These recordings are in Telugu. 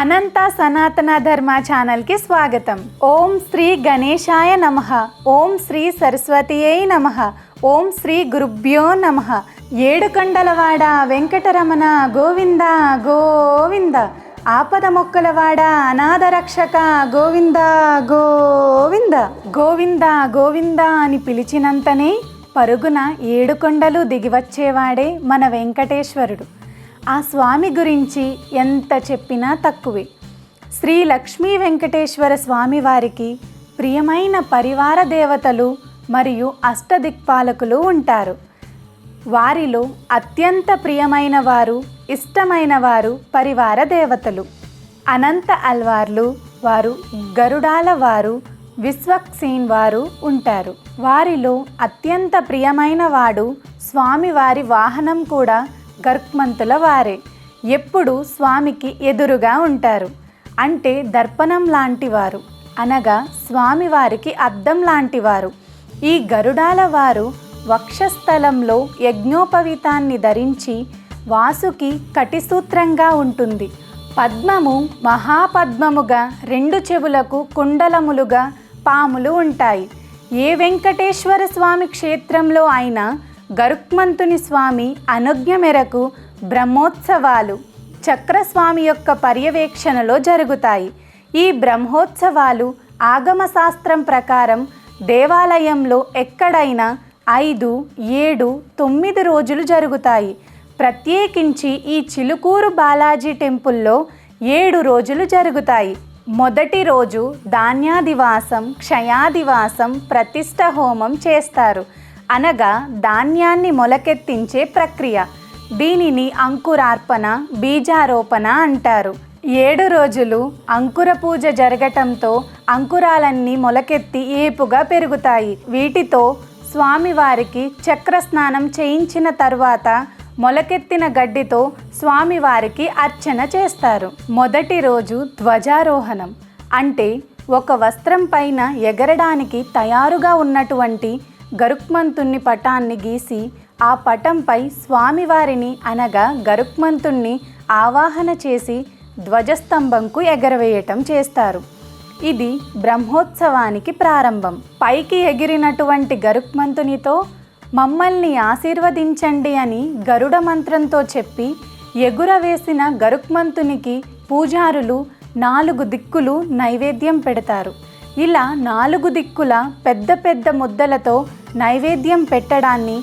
అనంత సనాతన ధర్మ ఛానల్కి స్వాగతం. ఓం శ్రీ గణేశాయ నమ. ఓం శ్రీ సరస్వతియై నమ. ఓం శ్రీ గురుభ్యో నమ. ఏడుకొండలవాడ వెంకటరమణ గోవింద గోవింద. ఆపద మొక్కలవాడ అనాథ రక్షక గోవింద గోవింద. గోవింద గోవింద అని పిలిచినంతనే పరుగున ఏడుకొండలు దిగివచ్చేవాడే మన వెంకటేశ్వరుడు. ఆ స్వామి గురించి ఎంత చెప్పినా తక్కువే. శ్రీ లక్ష్మీ వెంకటేశ్వర స్వామి వారికి ప్రియమైన పరివార దేవతలు మరియు అష్టదిక్పాలకులు ఉంటారు. వారిలో అత్యంత ప్రియమైన వారు ఇష్టమైన వారు పరివార దేవతలు. అనంత అల్వార్లు వారు గరుడాల వారు విశ్వక్సీన్ వారు ఉంటారు. వారిలో అత్యంత ప్రియమైన వాడు స్వామివారి వాహనం కూడా గర్క్మంతుల వారే. ఎప్పుడు స్వామికి ఎదురుగా ఉంటారు. అంటే దర్పణం లాంటివారు. అనగా స్వామివారికి అద్దం లాంటివారు. ఈ గరుడాల వారు వక్షస్థలంలో యజ్ఞోపవీతాన్ని ధరించి వాసుకి కటిసూత్రంగా ఉంటుంది. పద్మము మహాపద్మముగా రెండు చెవులకు కుండలములుగా పాములు ఉంటాయి. ఏ వెంకటేశ్వర స్వామి క్షేత్రంలో అయినా గరుక్మంతుని స్వామి అనుజ్ఞ మేరకు బ్రహ్మోత్సవాలు చక్రస్వామి యొక్క పర్యవేక్షణలో జరుగుతాయి. ఈ బ్రహ్మోత్సవాలు ఆగమ శాస్త్రం ప్రకారం దేవాలయంలో ఎక్కడైనా ఐదు ఏడు తొమ్మిది రోజులు జరుగుతాయి. ప్రత్యేకించి ఈ చిలుకూరు బాలాజీ టెంపుల్లో ఏడు రోజులు జరుగుతాయి. మొదటి రోజు ధాన్యాదివాసం క్షయాదివాసం ప్రతిష్ట హోమం చేస్తారు. అనగా ధాన్యాన్ని మొలకెత్తించే ప్రక్రియ. దీనిని అంకురార్పణ బీజారోపణ అంటారు. ఏడు రోజులు అంకుర పూజ జరగటంతో అంకురాలన్నీ మొలకెత్తి ఏపుగా పెరుగుతాయి. వీటితో స్వామివారికి చక్ర స్నానం చేయించిన తరువాత మొలకెత్తిన గడ్డితో స్వామివారికి అర్చన చేస్తారు. మొదటి రోజు ధ్వజారోహణం. అంటే ఒక వస్త్రం పైన ఎగరడానికి తయారుగా ఉన్నటువంటి గరుక్మంతుణ్ణి పటాన్ని గీసి ఆ పటంపై స్వామివారిని అనగా గరుక్మంతుణ్ణి ఆవాహన చేసి ధ్వజస్తంభంకు ఎగరవేయటం చేస్తారు. ఇది బ్రహ్మోత్సవానికి ప్రారంభం. పైకి ఎగిరినటువంటి గరుక్మంతునితో మమ్మల్ని ఆశీర్వదించండి అని గరుడ మంత్రంతో చెప్పి ఎగురవేసిన గరుక్మంతునికి పూజారులు నాలుగు దిక్కులు నైవేద్యం పెడతారు. ఇలా నాలుగు దిక్కుల పెద్ద పెద్ద ముద్దలతో నైవేద్యం పెట్టడాన్ని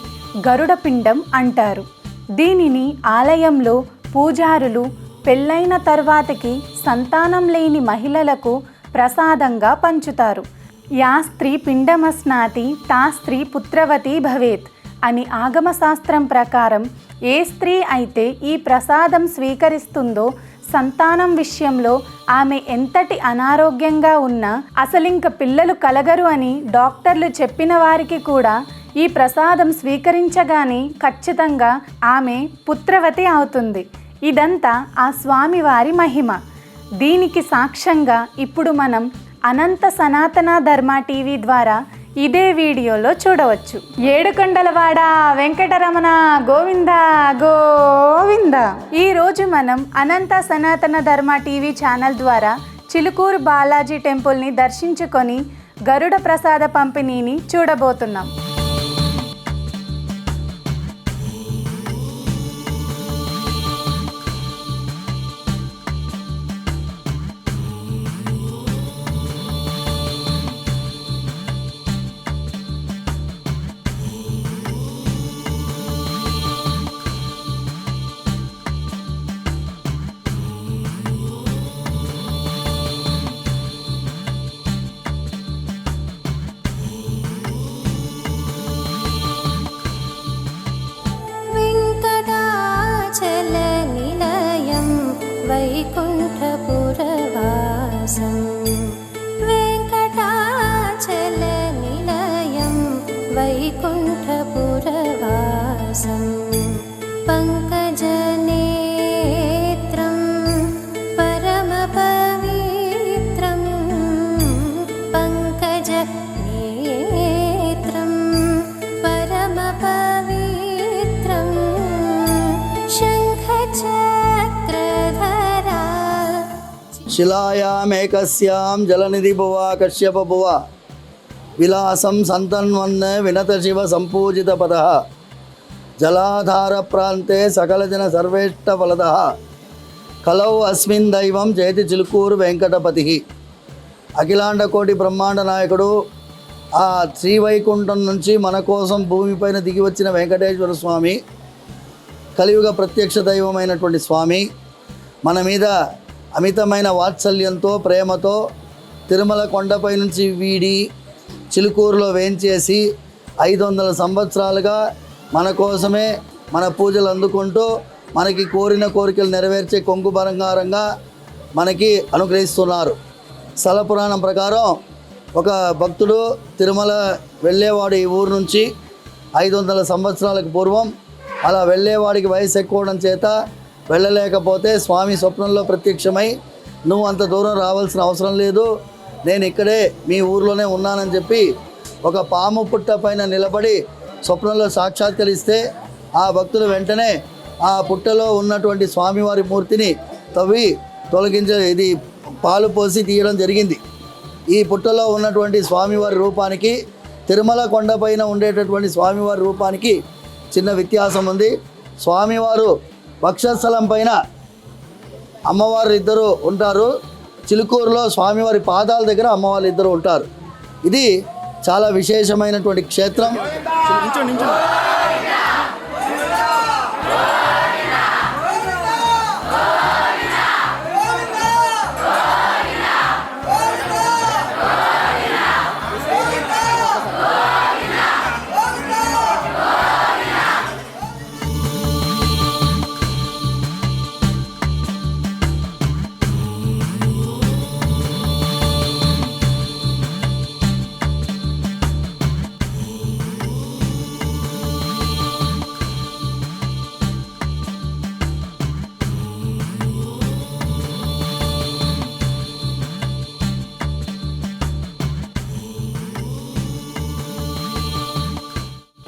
గరుడ పిండం అంటారు. దీనిని ఆలయంలో పూజారులు పెళ్ళైన తర్వాతకి సంతానం లేని మహిళలకు ప్రసాదంగా పంచుతారు. యా స్త్రీ పిండమస్నాతి తా స్త్రీ పుత్రవతి భవేత్ అని ఆగమశాస్త్రం ప్రకారం ఏ స్త్రీ అయితే ఈ ప్రసాదం స్వీకరిస్తుందో సంతానం విషయంలో ఆమె ఎంతటి అనారోగ్యంగా ఉన్నా అసలింక పిల్లలు కలగరు అని డాక్టర్లు చెప్పిన వారికి కూడా ఈ ప్రసాదం స్వీకరించగానే ఖచ్చితంగా ఆమె పుత్రవతి అవుతుంది. ఇదంతా ఆ స్వామివారి మహిమ. దీనికి సాక్ష్యంగా ఇప్పుడు మనం అనంత సనాతన ధర్మ టీవీ ద్వారా ఇదే వీడియోలో చూడవచ్చు. ఏడుకొండలవాడ వెంకటరమణ గోవింద గోవింద. రోజు మనం అనంత సనాతన ధర్మ టీవీ ఛానల్ ద్వారా చిలుకూరు బాలాజీ టెంపుల్ని దర్శించుకొని గరుడ ప్రసాద పంపిణీని చూడబోతున్నాం. वैकुण्ठपुरवासम्। శిలాయామేకస్యాం జలనిధి భువ కశ్యప భువ విలాసం సంతన్వన్ వినత శివ సంపూజిత పద జలాధార ప్రాంతే సకలజన సర్వేష్ట ఫలద కలౌ అస్మిన్ దైవం చేతి చిలుకూరు వెంకటపతి అఖిలాండకోటి బ్రహ్మాండ నాయకుడు ఆ శ్రీవైకుంఠం నుంచి మన కోసం భూమిపైన దిగి వచ్చిన వెంకటేశ్వర స్వామి కలియుగ ప్రత్యక్ష దైవమైనటువంటి స్వామి మన మీద అమితమైన వాత్సల్యంతో ప్రేమతో తిరుమల కొండపై నుంచి వీడి చిలుకూరులో వేంచేసి ఐదు వందల సంవత్సరాలుగా మన కోసమే మన పూజలు అందుకుంటూ మనకి కోరిన కోరికలు నెరవేర్చే కొంగు బంగారంగా మనకి అనుగ్రహిస్తున్నారు. స్థల పురాణం ప్రకారం ఒక భక్తుడు తిరుమల వెళ్ళేవాడు ఈ ఊరు నుంచి ఐదు వందల సంవత్సరాలకు పూర్వం అలా వెళ్ళేవాడికి వయసు ఎక్కువడం చేత వెళ్ళలేకపోతే స్వామి స్వప్నంలో ప్రత్యక్షమై నువ్వు అంత దూరం రావాల్సిన అవసరం లేదు. నేను ఇక్కడే మీ ఊర్లోనే ఉన్నానని చెప్పి ఒక పాము పుట్ట పైన నిలబడి స్వప్నంలో సాక్షాత్కరిస్తే ఆ భక్తులు వెంటనే ఆ పుట్టలో ఉన్నటువంటి స్వామివారి మూర్తిని తవ్వి తొలగించ ఇది పాలు పోసి తీయడం జరిగింది. ఈ పుట్టలో ఉన్నటువంటి స్వామివారి రూపానికి తిరుమల కొండపైన ఉండేటటువంటి స్వామివారి రూపానికి చిన్న వ్యత్యాసం ఉంది. స్వామివారు వక్షస్థలం పైన అమ్మవారు ఇద్దరు ఉంటారు. చిలుకూరులో స్వామివారి పాదాల దగ్గర అమ్మవారు ఇద్దరు ఉంటారు. ఇది చాలా విశేషమైనటువంటి క్షేత్రం.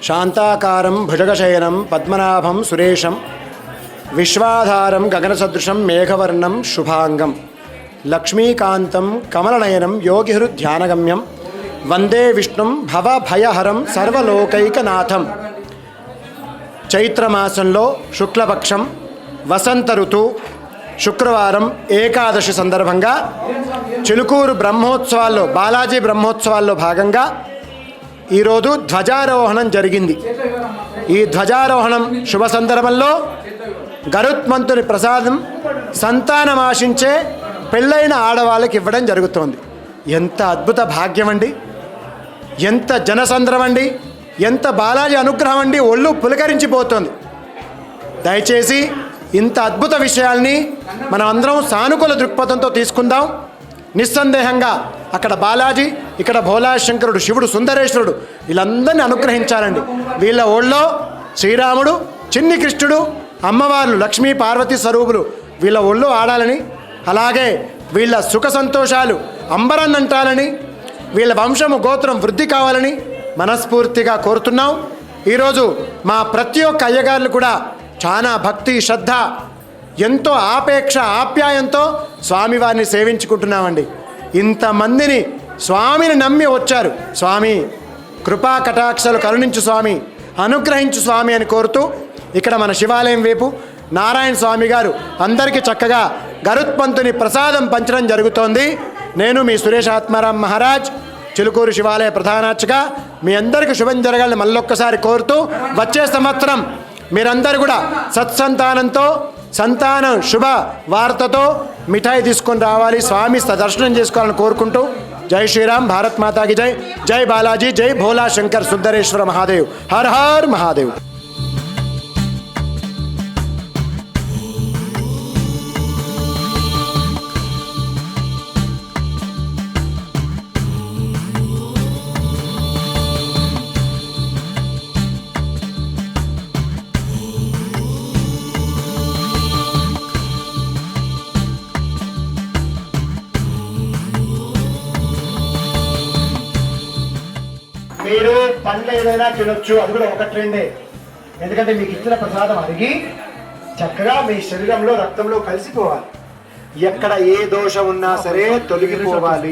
శాంతాకారం భుజగశయనం పద్మనాభం సురేషం విశ్వాధారం గగనసదృశం మేఘవర్ణం శుభాంగం లక్ష్మీకాంతం కమలనయనం యోగిహృధ్యానగమ్యం వందే విష్ణుం భవభయహరం సర్వలోకైకనాథం చైత్రమాసంలో శుక్లపక్షం వసంత ఋతు శుక్రవారం ఏకాదశి సందర్భంగా చిలుకూరు బ్రహ్మోత్సవాల్లో బాలాజీ బ్రహ్మోత్సవాల్లో భాగంగా ఈరోజు ధ్వజారోహణం జరిగింది. ఈ ధ్వజారోహణం శుభ సందర్భంలో గరుత్మంతుని ప్రసాదం సంతానం ఆశించే పెళ్ళైన ఆడవాళ్ళకి ఇవ్వడం జరుగుతోంది. ఎంత అద్భుత భాగ్యం అండి. ఎంత జనసంద్రం అండి. ఎంత బాలాజీ అనుగ్రహం అండి. ఒళ్ళు పులకరించిపోతుంది. దయచేసి ఇంత అద్భుత విషయాల్ని మనం అందరం సానుకూల దృక్పథంతో తీసుకుందాం. నిస్సందేహంగా అక్కడ బాలాజీ ఇక్కడ భోలాశంకరుడు శివుడు సుందరేశ్వరుడు వీళ్ళందరినీ అనుగ్రహించాలండి వీళ్ళ ఓళ్ళో శ్రీరాముడు చిన్ని కృష్ణుడు అమ్మవార్లు లక్ష్మీ పార్వతీ స్వరూపులు వీళ్ళ ఒళ్ళు ఆడాలని అలాగే వీళ్ళ సుఖ సంతోషాలు అంబరన్నంటాలని వీళ్ళ వంశము గోత్రం వృద్ధి కావాలని మనస్ఫూర్తిగా కోరుతున్నాం. ఈరోజు మా ప్రతి ఒక్క అయ్యగారులు కూడా చాలా భక్తి శ్రద్ధ ఎంతో ఆపేక్ష ఆప్యాయంతో స్వామివారిని సేవించుకుంటున్నామండి. ఇంతమందిని స్వామిని నమ్మి వచ్చారు. స్వామి కృపా కటాక్షలు కరుణించు స్వామి అనుగ్రహించు స్వామి అని కోరుతూ ఇక్కడ మన శివాలయం వైపు నారాయణ స్వామి గారు అందరికీ చక్కగా గరుత్పంతుని ప్రసాదం పంచడం జరుగుతోంది. నేను మీ సురేష్ ఆత్మారాం మహారాజ్ చిలుకూరు శివాలయ ప్రధానార్చగా మీ అందరికీ శుభం జరగాలని మళ్ళొక్కసారి కోరుతూ వచ్చే సంవత్సరం మీరందరూ కూడా సత్సంతానంతో సంతానం శుభ వార్తతో మిఠాయి తీసుకొని రావాలి. స్వామి దర్శనం చేసుకోవాలని కోరుకుంటూ జై శ్రీరామ్ భారత్ మాతాకి జై. జై బాలాజీ జై భోలా శంకర్ సుందరేశ్వర మహాదేవ్. Her her Mahadev. మీరు పండ్లు ఏదైనా తినొచ్చు అది కూడా ఒక ట్రెండే. ఎందుకంటే మీకు ఇచ్చిన ప్రసాదం అరిగి చక్కగా మీ శరీరంలో రక్తంలో కలిసిపోవాలి. ఎక్కడ ఏ దోషం ఉన్నా సరే తొలగిపోవాలి.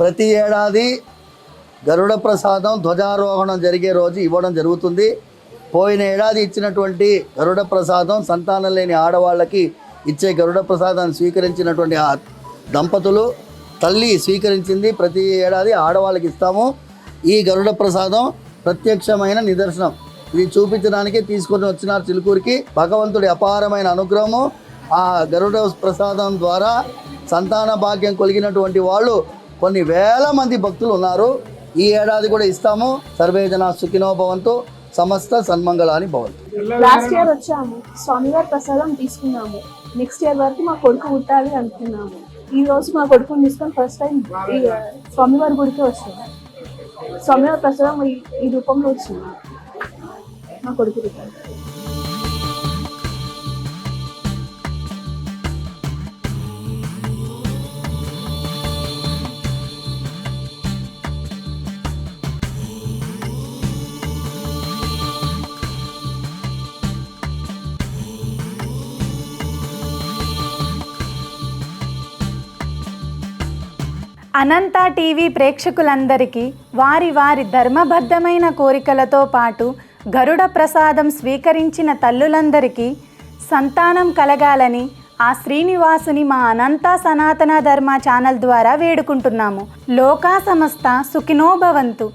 ప్రతి ఏడాది గరుడ ప్రసాదం ధ్వజారోహణం జరిగే రోజు ఇవ్వడం జరుగుతుంది. పోయిన ఏడాది ఇచ్చినటువంటి గరుడ ప్రసాదం సంతానం లేని ఆడవాళ్ళకి ఇచ్చే గరుడ ప్రసాదాన్ని స్వీకరించినటువంటి ఆ దంపతులు తల్లి స్వీకరించింది ప్రతి ఏడాది ఆడవాళ్ళకి ఇస్తాము. ఈ గరుడ ప్రసాదం ప్రత్యక్షమైన నిదర్శనం. ఇది చూపించడానికి తీసుకొని వచ్చిన చిలుకూరికి. భగవంతుడి అపారమైన అనుగ్రహము. ఆ గరుడ ప్రసాదం ద్వారా సంతాన భాగ్యం కలిగినటువంటి వాళ్ళు కొన్ని వేల మంది భక్తులు ఉన్నారు. ఈ ఏడాది కూడా ఇస్తాము. సర్వే జన సుఖినో భవంతు. సమస్త సన్మంగళాని భవంతు. లాస్ట్ ఇయర్ వచ్చాము. స్వామివారి ప్రసాదం తీసుకున్నాము. నెక్స్ట్ ఇయర్ వరకు మా కొడుకు పుట్టాలి అనుకున్నాము. ఈ రోజు మా కొడుకుని తీసుకొని ఫస్ట్ టైం ఈ స్వామివారి గుడికి వస్తుంది స్వామివారి ప్రసాదం ఈ- ఈ రూపంలో వచ్చింది. మా కొడుకు రూపంలో అనంత టీవీ ప్రేక్షకులందరికీ వారి వారి ధర్మబద్ధమైన కోరికలతో పాటు గరుడ ప్రసాదం స్వీకరించిన తల్లులందరికీ సంతానం కలగాలని ఆ శ్రీనివాసుని మా అనంత సనాతన ధర్మ ఛానల్ ద్వారా వేడుకుంటున్నాము. లోకా సమస్త సుఖినోభవంతు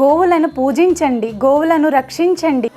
గోవులను పూజించండి గోవులను రక్షించండి.